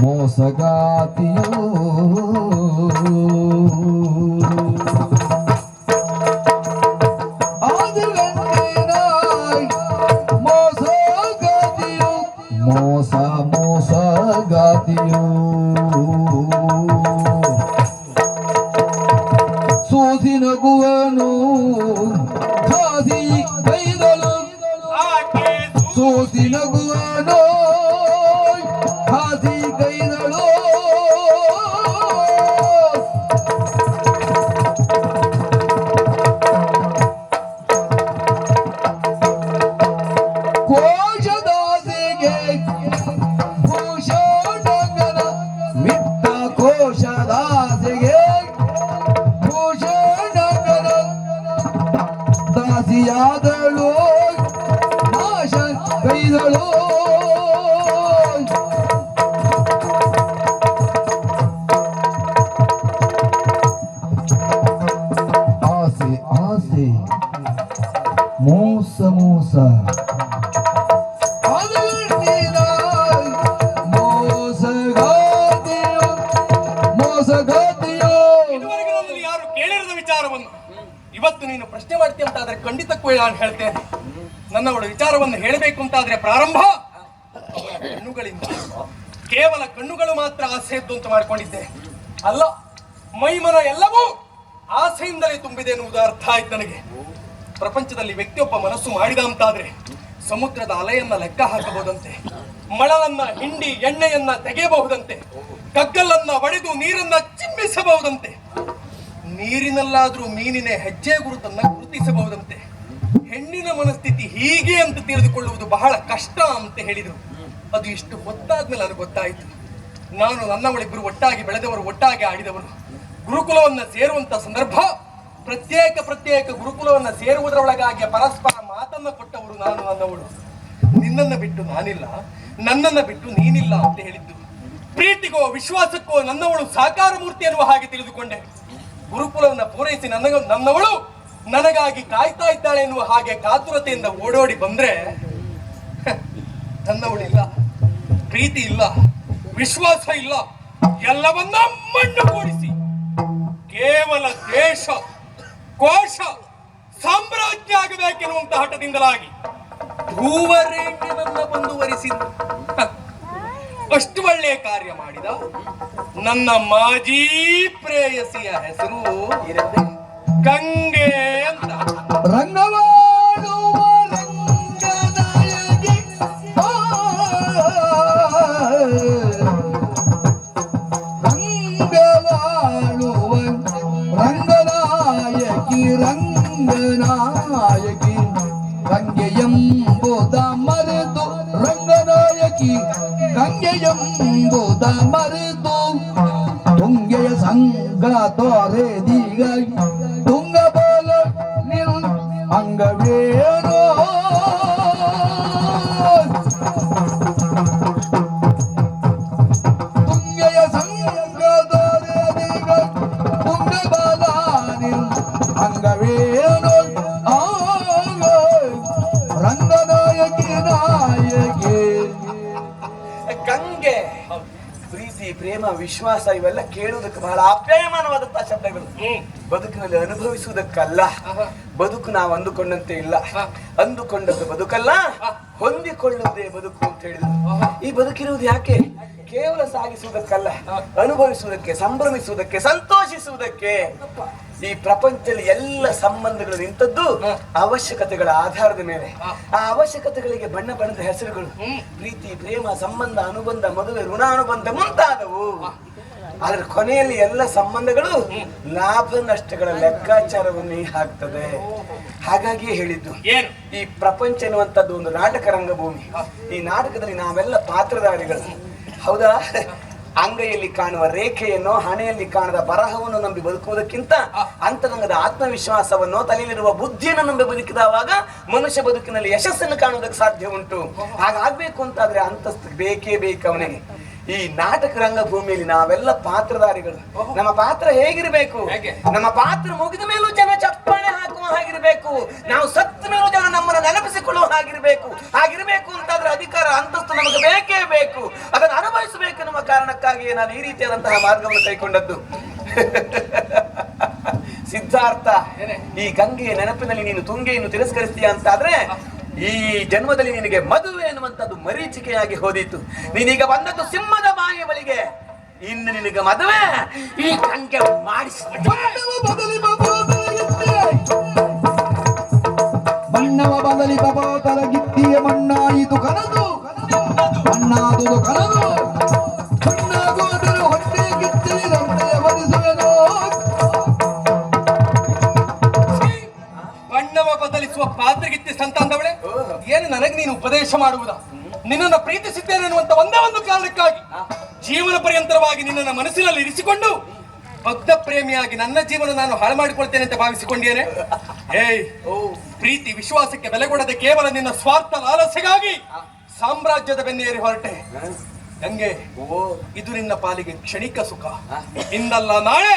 મોસગાતિયો શોધી નગુવાનું ખાધી કઈ દલું શોધી નગુવાનું ಆಸೆ ಆಸೆ. ಮೋಸ ಮೋಸ. ಯಾರು ಕೇಳಿರದ ವಿಚಾರವನ್ನು? ಇವತ್ತು ನೀನು ಪ್ರಶ್ನೆ ಮಾಡ್ತೀಯ ಅಂತಾದ್ರೆ ಖಂಡಿತಕ್ಕೂ ನಾನು ಹೇಳ್ತೇನೆ. ನನ್ನವಳ ವಿಚಾರವನ್ನು ಹೇಳಬೇಕು ಅಂತಾದ್ರೆ ಪ್ರಾರಂಭ. ಕಣ್ಣುಗಳಿಂದ. ಕೇವಲ ಕಣ್ಣುಗಳು ಮಾತ್ರ ಆಸೆಯದ್ದು ಅಂತ ಮಾಡ್ಕೊಂಡಿದ್ದೆ. ಅಲ್ಲ, ಮೈಮನ ಎಲ್ಲವೂ ಆಸೆಯಿಂದಲೇ ತುಂಬಿದೆ ಎನ್ನುವುದು ಅರ್ಥ ಆಯ್ತು ನನಗೆ. ಪ್ರಪಂಚದಲ್ಲಿ ವ್ಯಕ್ತಿಯೊಬ್ಬ ಮನಸ್ಸು ಮಾಡಿದ ಅಂತಾದ್ರೆ ಸಮುದ್ರದ ಅಲೆಯನ್ನ ಲೆಕ್ಕ ಹಾಕಬಹುದಂತೆ, ಮಳಲನ್ನ, ಹಿಂಡಿ, ಎಣ್ಣೆಯನ್ನ ತೆಗೆಯಬಹುದಂತೆ, ಕಗ್ಗಲನ್ನ ಒಡೆದು ನೀರನ್ನ ಚಿಮ್ಮಿಸಬಹುದಂತೆ. ನೀರಿನಲ್ಲಾದ್ರೂ ಮೀನಿನ ಹೆಜ್ಜೆ ಗುರುತನ್ನ ಗುರುತಿಸಬಹುದಂತೆ. ಮನಸ್ಥಿತಿ ಹೀಗೆ ಅಂತ ತಿಳಿದುಕೊಳ್ಳುವುದು ಬಹಳ ಕಷ್ಟ ಅಂತ ಹೇಳಿದರು. ಅದು ಇಷ್ಟು ಹೊತ್ತಾದ್ಮೇಲೆ ನನಗೆ ಗೊತ್ತಾಯಿತು. ನಾನು ನನ್ನವಳಿಬ್ಬರು ಒಟ್ಟಾಗಿ ಬೆಳೆದವರು, ಒಟ್ಟಾಗಿ ಆಡಿದವರು. ಗುರುಕುಲವನ್ನ ಸೇರುವಂತ ಸಂದರ್ಭ, ಪ್ರತ್ಯೇಕ ಪ್ರತ್ಯೇಕ ಗುರುಕುಲವನ್ನ ಸೇರುವುದರೊಳಗಾಗಿ ಪರಸ್ಪರ ಮಾತನ್ನ ಕೊಟ್ಟವರು ನಾನು ನನ್ನವಳು. ನಿನ್ನನ್ನ ಬಿಟ್ಟು ನಾನಿಲ್ಲ, ನನ್ನನ್ನ ಬಿಟ್ಟು ನೀನಿಲ್ಲ ಅಂತ ಹೇಳಿದ್ದು. ಪ್ರೀತಿಗೋ, ವಿಶ್ವಾಸಕ್ಕೋ ನನ್ನವಳು ಸಾಕಾರ ಮೂರ್ತಿ ಅನ್ನುವ ಹಾಗೆ ತಿಳಿದುಕೊಂಡೆ. ಗುರುಕುಲವನ್ನ ಪೂರೈಸಿ ನನ್ನ ನನ್ನವಳು ನನಗಾಗಿ ಕಾಯ್ತಾ ಇದ್ದಾಳೆ ಎನ್ನುವ ಹಾಗೆ ಕಾತುರತೆಯಿಂದ ಓಡೋಡಿ ಬಂದ್ರೆ ನನ್ನವಳಿಲ್ಲ ಪ್ರೀತಿ ಇಲ್ಲ, ವಿಶ್ವಾಸ ಇಲ್ಲ, ಎಲ್ಲವನ್ನ ಮಣ್ಣು ಕೂಡಿಸಿ. ಕೇವಲ ದೇಶ, ಕೋಶ, ಸಾಮ್ರಾಜ್ಯ ಆಗಬೇಕೆನ್ನುವಂತ ಹಠದಿಂದಲಾಗಿ ಧ್ರುವರೇಣ್ಯನನ್ನ ಮುಂದುವರಿಸಿದ್ದು. ಅಷ್ಟು ಒಳ್ಳೆಯ ಕಾರ್ಯ ಮಾಡಿದ ನನ್ನ ಮಾಜಿ ಪ್ರೇಯಸಿಯ ಹೆಸರು ಗಂಗೆ ಅಂತ ರಂಗವಾಡುವ ರಂಗನಾಯಕಿ ಆ, ರಂಗವಾಳುವ ರಂಗನಾಯಕಿ ರಂಗನಾಯಕಿ ಗಂಗೆ ಎಂಬುದ ಮರೆತು ರಂಗನಾಯಕಿ ಗಂಗೆ ಎಂಬುದ ಮರೆತು ತುಂಗೆಯ ಸಂಗ ತೊರೆದೀಗ ವಿಶ್ವಾಸ ಇವೆಲ್ಲ ಕೇಳುವುದಕ್ಕೆ ಬಹಳ ಆಪ್ಯಾಯಮಾನವಾದಂತಹ ಶಬ್ದಗಳು. ಬದುಕಿನಲ್ಲಿ ಅನುಭವಿಸುವುದಕ್ಕಲ್ಲ ಬದುಕು ನಾವು ಅಂದುಕೊಂಡಂತೆ ಇಲ್ಲ. ಅಂದುಕೊಂಡದ್ದು ಬದುಕಲ್ಲ ಹೊಂದಿಕೊಳ್ಳುವುದೇ ಬದುಕು ಅಂತ ಹೇಳಿದ್ರು. ಈ ಬದುಕಿರುವುದು ಯಾಕೆ? ಕೇವಲ ಸಾಗಿಸುವುದಕ್ಕಲ್ಲ ಅನುಭವಿಸುವುದಕ್ಕೆ ಸಂಭ್ರಮಿಸುವುದಕ್ಕೆ ಸಂತೋಷಿಸುವುದಕ್ಕೆ. ಈ ಪ್ರಪಂಚದಲ್ಲಿ ಎಲ್ಲ ಸಂಬಂಧಗಳು ನಿಂತದ್ದು ಅವಶ್ಯಕತೆಗಳ ಆಧಾರದ ಮೇಲೆ. ಆ ಅವಶ್ಯಕತೆಗಳಿಗೆ ಬಣ್ಣ ಬಣ್ಣದ ಹೆಸರುಗಳು. ಪ್ರೀತಿ ಪ್ರೇಮ ಸಂಬಂಧ ಅನುಬಂಧ ಮದುವೆ ಋಣಾನುಬಂಧ ಮುಂತಾದವು. ಆದ್ರೆ ಕೊನೆಯಲ್ಲಿ ಎಲ್ಲ ಸಂಬಂಧಗಳು ಲಾಭ ನಷ್ಟಗಳ ಲೆಕ್ಕಾಚಾರವನ್ನು ಹಾಕ್ತದೆ. ಹಾಗಾಗಿಯೇ ಹೇಳಿದ್ದು ಈ ಪ್ರಪಂಚ ಎನ್ನುವಂಥದ್ದು ಒಂದು ನಾಟಕ ರಂಗಭೂಮಿ. ಈ ನಾಟಕದಲ್ಲಿ ನಾವೆಲ್ಲ ಪಾತ್ರಧಾರಿಗಳು. ಹೌದಾ? ಅಂಗೈಯಲ್ಲಿ ಕಾಣುವ ರೇಖೆಯನ್ನು ಹಣೆಯಲ್ಲಿ ಕಾಣದ ಬರಹವನ್ನು ನಂಬಿ ಬದುಕುವುದಕ್ಕಿಂತ ಅಂತರಂಗದ ಆತ್ಮವಿಶ್ವಾಸವನ್ನು ತಲೆಯಲ್ಲಿರುವ ಬುದ್ಧಿಯನ್ನು ನಂಬಿ ಬದುಕಿದವಾಗ ಮನುಷ್ಯ ಬದುಕಿನಲ್ಲಿ ಯಶಸ್ಸನ್ನು ಕಾಣುವುದಕ್ಕೆ ಸಾಧ್ಯ ಉಂಟು. ಹಾಗಾಗ್ಬೇಕು ಅಂತಾದ್ರೆ ಅಂತಸ್ತು ಬೇಕೇ ಬೇಕು ಅವನಿಗೆ. ಈ ನಾಟಕ ರಂಗಭೂಮಿಯಲ್ಲಿ ನಾವೆಲ್ಲ ಪಾತ್ರಧಾರಿಗಳು. ನಮ್ಮ ಪಾತ್ರ ಹೇಗಿರಬೇಕು? ನಮ್ಮ ಪಾತ್ರ ಮುಗಿದ ಮೇಲೂ ಜನ ಚಪ್ಪಾಳೆ ಹಾಕುವ ಹಾಗಿರ್ಬೇಕು. ನಾವು ಸತ್ತ ಮೇಲೂ ಜನ ನಮ್ಮನ್ನು ನೆನಪಿಸಿಕೊಳ್ಳುವ ಹಾಗಿರ್ಬೇಕು. ಹಾಗಿರ್ಬೇಕು ಅಂತಾದ್ರೆ ಅಧಿಕಾರ ಅಂತಸ್ತು ನಮಗೆ ಬೇಕೇ ಬೇಕು. ಅದನ್ನು ಅನುಭವಿಸಬೇಕೆನ್ನುವ ಕಾರಣಕ್ಕಾಗಿ ನಾನು ಈ ರೀತಿಯಾದಂತಹ ಮಾರ್ಗವನ್ನು ಕೈಕೊಂಡದ್ದು ಸಿದ್ಧಾರ್ಥ ಈ ಗಂಗೆಯ ನೆನಪಿನಲ್ಲಿ ನೀನು ತುಂಗೆಯನ್ನು ತಿರಸ್ಕರಿಸ್ತೀಯ ಅಂತಾದ್ರೆ ಈ ಜನ್ಮದಲ್ಲಿ ನಿನಗೆ ಮದುವೆ ಎನ್ನುವಂಥದ್ದು ಮರೀಚಿಕೆಯಾಗಿ ಹೋದಿತ್ತು ನೀನೀಗ ಬಂದದ್ದು ಸಿಂಹದ ಬಾಯಿ ಬಳಿಗೆ. ಇನ್ನು ನಿನಗೆ ಮದುವೆ ಈ ಕಂಕೆ ಮಾಡಿಸಿ ಬಣ್ಣವ ಬದಲಿ ತಲಗಿತ್ತಿಯ ಮಣ್ಣಾಯಿತು ಕನದು ಮಣ್ಣಾದುದು ಕನದು ಉಪದೇಶ ಮಾಡುವುದ? ನಿನ್ನನ್ನು ಪ್ರೀತಿಸಿದ್ದೇನೆ ಅನ್ನುವಂತ ಒಂದೇ ಒಂದು ಕಾರಣಕ್ಕಾಗಿ ಜೀವನ ಪರ್ಯಂತರವಾಗಿ ನಿನ್ನನ್ನು ಮನಸ್ಸಿನಲ್ಲಿ ಇರಿಸಿಕೊಂಡು ಭಕ್ತ ಪ್ರೇಮಿಯಾಗಿ ನನ್ನ ಜೀವನ ನಾನು ಹಾಳು ಮಾಡಿಕೊಳ್ತೇನೆ ಅಂತ ಭಾವಿಸಿಕೊಂಡಿದ್ದೇನೆ. ಏಯ್ ಪ್ರೀತಿ ವಿಶ್ವಾಸಕ್ಕೆ ಬೆಲೆ ಕೊಡದೆ ಕೇವಲ ನಿನ್ನ ಸ್ವಾರ್ಥ ಲಾಲಸೆಗಾಗಿ ಸಾಮ್ರಾಜ್ಯದ ಬೆನ್ನೇರಿ ಹೊರಟೆ. ಗಂಗೆ ಇದು ನಿನ್ನ ಪಾಲಿಗೆ ಕ್ಷಣಿಕ ಸುಖ. ಇಂದಲ್ಲ ನಾಳೆ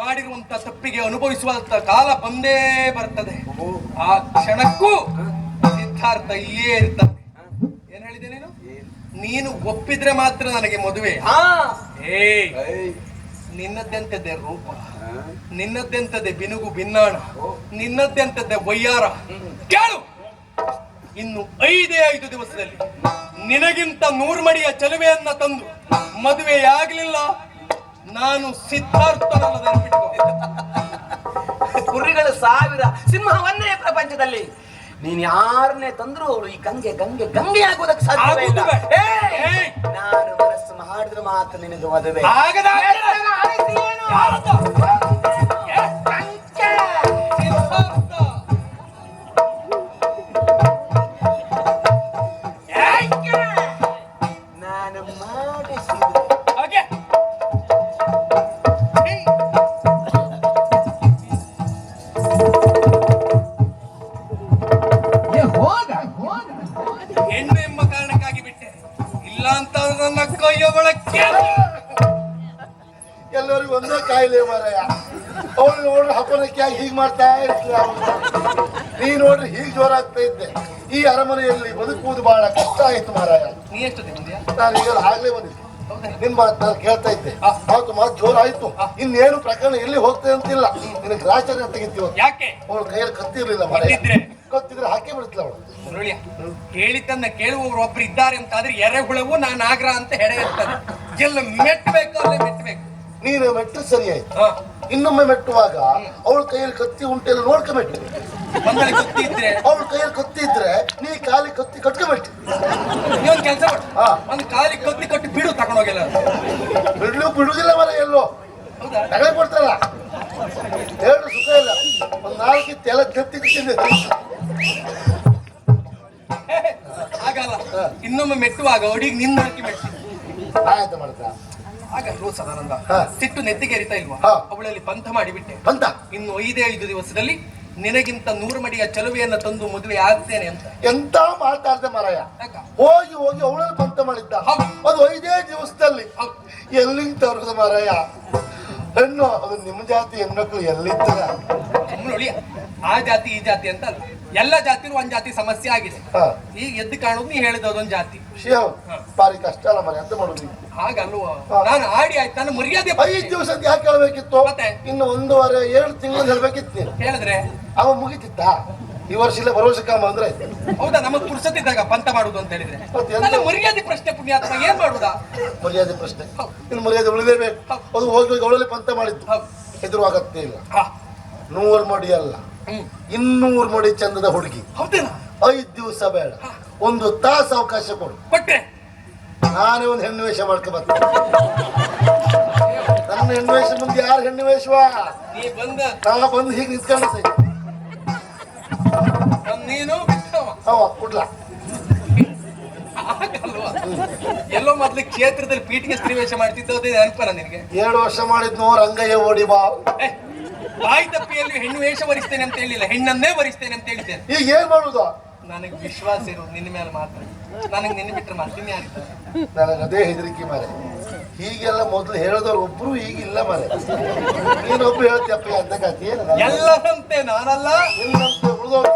ಮಾಡಿರುವಂತ ತಪ್ಪಿಗೆ ಅನುಭವಿಸುವಂತ ಕಾಲ ಬಂದೇ ಬರ್ತದೆ. ಆ ಕ್ಷಣಕ್ಕೂ ಸಿದ್ಧಾರ್ಥ ಇಲ್ಲಿಯೇ ಇರ್ತಾನೆ. ಏನ್ ಹೇಳಿದೆ ನೀನು? ನೀನು ಒಪ್ಪಿದ್ರೆ ಮಾತ್ರ ನನಗೆ ಮದುವೆ. ಹಾ. ಏಯ್ ನಿನ್ನದ್ದೆಂತದ್ದೆ ರೂಪ. ನಿನ್ನದ್ದೆಂತದ್ದೇ ಬಿನುಗು ಭಿನ್ನಾಣ ನಿನ್ನದ್ದೆಂತದ್ದೇ ವಯ್ಯಾರ. ಕೇಳು. ಇನ್ನು ಐದೇ ಐದು ದಿವಸದಲ್ಲಿ ನಿನಗಿಂತ ನೂರ್ಮಡಿಯ ಚಲುವೆಯನ್ನ ತಂದು ಮದುವೆಯಾಗಲಿಲ್ಲ ನಾನು ಸಿದ್ಧಾರ್ಥನಲ್ಲ ನೆನ್ಪಿಟ್ಕೋ. ಕುರಿಗಳು ಸಾವಿರ ಸಿಂಹವನ್ನೇ ಪ್ರಪಂಚದಲ್ಲಿ. ನೀನ್ ಯಾರನ್ನೇ ತಂದ್ರು ಅವಳು ಈ ಗಂಗೆ ಗಂಗೆ ಗಂಗೆ ಆಗೋದಕ್ಕೆ ಸಾಧ್ಯ ಇಲ್ಲ! ನಾನು ಮನಸ್ಸು ಮಾಡಿದ್ರೆ ಮಾತ್ರ ನಿನಗೆ ಮದುವೆ ಹಬ್ಬನಕ್ಕೆ ಹೀಗೆ ಮಾಡ್ತಾ ಇರ್ತೀರ ನೀ ನೋಡ್ರಿ ಹೀಗೆ ಜೋರಾಗ್ತಾ ಇದ್ದೆ. ಈ ಅರಮನೆಯಲ್ಲಿ ಬದುಕುವುದು ಬಹಳ ಕಷ್ಟ ಆಯ್ತು ಮಹಾರಾಯ ನೀ ಎಷ್ಟು ನಾನು ಈಗ ಆಗ್ಲೇ ಬಂದಿದ್ದೆ. ನಿನ್ ಮಾತು ನಾನು ಕೇಳ್ತಾ ಇದ್ದೆ. ಮಾತು ಮಾತು ಜೋರಾಯ್ತು ಇನ್ನೇನು ಪ್ರಕರಣ ಎಲ್ಲಿ ಹೋಗ್ತದೆ ಅಂತಿಲ್ಲ. ನಿನಗೆ ರಾಜಕಾರಣ ತೆಗಿತೀವ ಯಾಕೆ? ಅವಳ ಕೈಯಲ್ಲಿ ಕತ್ತಿರ್ಲಿಲ್ಲ ಮಾರಾಯ. ಕತ್ತಿದ್ರೆ? ಹಾಕಿ ಬಿಡ್ತಿಲ್ಲ ಅವಳು. ಕೇಳಿತನ್ನ ಹೇಳಿದ್ದನ್ನ ಕೇಳುವವರು ಒಬ್ರು ಇದ್ದಾರೆ ಅಂತ ಆದ್ರೆ ಎರೆಹುಳವು ನಾನು ನಾಗರ ಅಂತ ಹೆಡೆ ಇರ್ತದೆ ಎಲ್ಲ ಮೆಟ್ಟಬೇಕು ಅಲ್ಲೇ ಮೆಟ್ಟಬೇಕು ನೀನು ಮೆಟ್ಟು ಸರಿ ಆಯ್ತು. ಹಾ. ಇನ್ನೊಮ್ಮೆ ಮೆಟ್ಟುವಾಗ ಅವಳ ಕೈಯಲ್ಲಿ ಕತ್ತಿ ಉಂಟೆಲ್ಲ ನೋಡ್ಕೊಬೇಕು ಒಂದಲ್ಲಿ ಕತ್ತಿ ಇದ್ರೆ? ಅವಳ ಕೈಯಲ್ಲಿ ಕತ್ತಿ ಇದ್ರೆ ನೀ ಕಾಲಿ ಕತ್ತಿ ಕಟ್ಕೋಬೇಕು ನೀವೊಂದು ಕೆಲಸ ಮಾಡು. ಹಾ. ಒಂದು ಕಾಲಿ ಕತ್ತಿ ಕಟ್ಟಿ ಬಿಡು ತಗೊಂಡೋಗಿಲ್ಲ ಬಿಡ್ಲು ಬಿಡುದಿಲ್ಲ ಮರ ಎಲ್ಲೋ. ಹೌದಾ? ಕೊಡ್ತಾರ. ಎರಡು ಸುಖ ಇಲ್ಲ. ಒಂದ್ ನಾಲ್ಕು ತೆಲ ಕತ್ತಿ ತಿಂದೆ ಆಗಲ್ಲ ಇನ್ನೊಮ್ಮೆ ಮೆಟ್ಟುವಾಗ ಅಡಿಗೆ ನಿನ್ನ ಹಾಕಿ ಮೆಟ್ಟಿ. ಆಯ್ತು ಮಾಡ್ತಾ ಆಗ ರೋಸ್ ಸದಾನಂದ ಹಾ. ಸಿಟ್ಟು ನೆತ್ತಿಗೇರಿತಾ ಇಲ್ವಾ? ಹಾ. ಅವಳಲ್ಲಿ ಪಂಥ ಮಾಡಿಬಿಟ್ಟೆ. ಪಂಥ. ಇನ್ನು ಐದೇ ಐದು ದಿವಸದಲ್ಲಿ ನಿನಗಿಂತ ನೂರು ಮಡಿಯ ಚಲುವೆಯನ್ನ ತಂದು ಮದುವೆ ಆಗ್ತೇನೆ ಅಂತ. ಎಂತ ಮಾತಾಡ್ದೆ ಮಾರಾಯ? ಯಾಕ? ಹೋಗಿ ಹೋಗಿ ಅವಳಲ್ಲಿ ಪಂತ ಮಾಡಿದ್ದ. ಹೌದು. ಅದು ಐದೇ ದಿವಸದಲ್ಲಿ. ಹೌದು. ಎಲ್ಲಿಂದ ತರದ ಮರಾಯ? ಹೆಣ್ಣು ಅದು ನಿಮ್ಮ ಜಾತಿ ಹೆಣ್ಮಕ್ಳು ಸುಮ್ಮನೆ ಆ ಜಾತಿ ಈ ಜಾತಿ ಅಂತ ಅಲ್ಲ. ಎಲ್ಲ ಜಾತಿರು ಒಂದ್ ಜಾತಿ ಸಮಸ್ಯೆ ಆಗಿದೆ. ಹಾ. ಈಗ ಎದ್ದು ಕಾಣೋದು ನೀ ಹೇಳಿದ ಅದೊಂದ್ ಜಾತಿ. ವಿಷಯ ಬಾರಿ ಕಷ್ಟ ಅಲ್ಲ ಮನೆ ಅಂತ ಮಾಡುದು? ಹಾಗಲ್ವ? ಹಾ. ನಾನು ಆಡಿ ಆಯ್ತು ನಾನು ಮರ್ಯಾದೆ ಐದು ದಿವಸ ಯಾಕೆ ಹೇಳ್ಬೇಕಿತ್ತು? ಮತ್ತೆ? ಇನ್ನು ಒಂದೂವರೆ ಏಳು ತಿಂಗಳು ಹೇಳ್ಬೇಕಿತ್ತು ನೀನು. ಹೇಳಿದ್ರೆ? ಅವ ಮುಗಿತಿತ್ತ? ಈ ವರ್ಷ ಇಲ್ಲ ಭರವಸೆ ಕಾಮ ಅಂದ್ರೆ ಹೌದಾ ನಮಗ್ ಪುರ್ಸತ್ತಿದ್ದಾಗ ಪಂತ ಮಾಡುದು ಅಂತ ಹೇಳಿದ್ರೆ. ಮತ್ತೆ ಎಂತ? ನನ್ನ ಮರ್ಯಾದೆ ಪ್ರಶ್ನೆ ಪುಣ್ಯಾತ್ಮ ಏನ್ ಮಾಡುದಾ? ಮರ್ಯಾದೆ ಪ್ರಶ್ನೆ. ಇನ್ನು ಮರ್ಯಾದೆ ಉಳಿದೇಬೇಕು ಅದು ಹೋಗಿ ಹೋಗಿ ಅವಳಲ್ಲಿ ಪಂತ ಮಾಡಿದ್ದು. ಹೌದು. ಎದುರು ಆಗತ್ತೇ ಇಲ್ಲ. ಹಾ. ನೂರು ಮಡಿ ಅಲ್ಲ. ಇನ್ನೂರು ಮಡಿ ಚಂದದ ಹುಡುಗಿ. ಹೌದೇನಾ? ಐದು ದಿವಸ ಬೇಡ. ಒಂದು ತಾಸು ಅವಕಾಶ ಕೊಡು. ಬಟ್ಟೆ ನಾನೇ ಒಂದು ಹೆಣ್ಣು ವೇಷ ಮಾಡ್ಕೊ ಬರ್ತೇನೆ. ನನ್ನ ಹೆಣ್ಣು ವೇಷ ಮುಂದೆ ಯಾರು ಹೆಣ್ಣು ವೇಷವ? ನೀ ಬಂದ. ನಾ ಬಂದು ಹೀಗೆ ನಿಂತ್ಕೊಂಡ್ರೆ ನೀನು ಅವ ಕುಡ್ಲ. ಎಲ್ಲೋ ಮೊದ್ಲು ಕ್ಷೇತ್ರದಲ್ಲಿ ಪೀಠಿಗೆ ಸ್ತ್ರೀವೇಷ ಮಾಡ್ತಿದ್ದೋದೇ ನೆನಪಲ್ಲ ನಿನಗೆ? ಎರಡು ವರ್ಷ ಮಾಡಿದ್ನೋ ರಂಗಯ್ಯ ಓಡಿ ಬಾ. ಬಾಯಿ ತಪ್ಪಿಯಲ್ಲಿ ಹೆಣ್ಣು ವೇಷ ವರಿಸ್ತೇನೆ ಅಂತ ಹೇಳಿಲ್ಲ ಹೆಣ್ಣನ್ನೇ ವರಿಸ್ತೇನೆ ಅಂತ ಹೇಳಿದ್ದೇನೆ ಈಗ ಏನ್ ಮಾಡುದು? ನನಗೆ ವಿಶ್ವಾಸ ಇರೋದು ನಿನ್ನ ಮೇಲೆ ಮಾತ್ರ. ನನಗೆ ನಿನ್ನ ಬಿಟ್ಟರೆ ಮತ್ತೆ ಯಾರಿದ್ದಾರೆ ನನಗೆ ಅದೇ ಹೆದರಿಕೆ ಮಾರೆ. ಹೀಗೆಲ್ಲ ಮೊದಲು ಹೇಳಿದವ್ರು ಒಬ್ರು ಈಗಿಲ್ಲ ಮಾರೆ. ನೀನೊಬ್ರು ಹೇಳ್ತೀಯಪ್ಪ ಅಂತ ಕಥೆ? ಎಲ್ಲ ಎಲ್ಲರಂತೆ ನಾನಲ್ಲ. ಎಲ್ಲರಂತೆ ಉಳಿದವ್ರು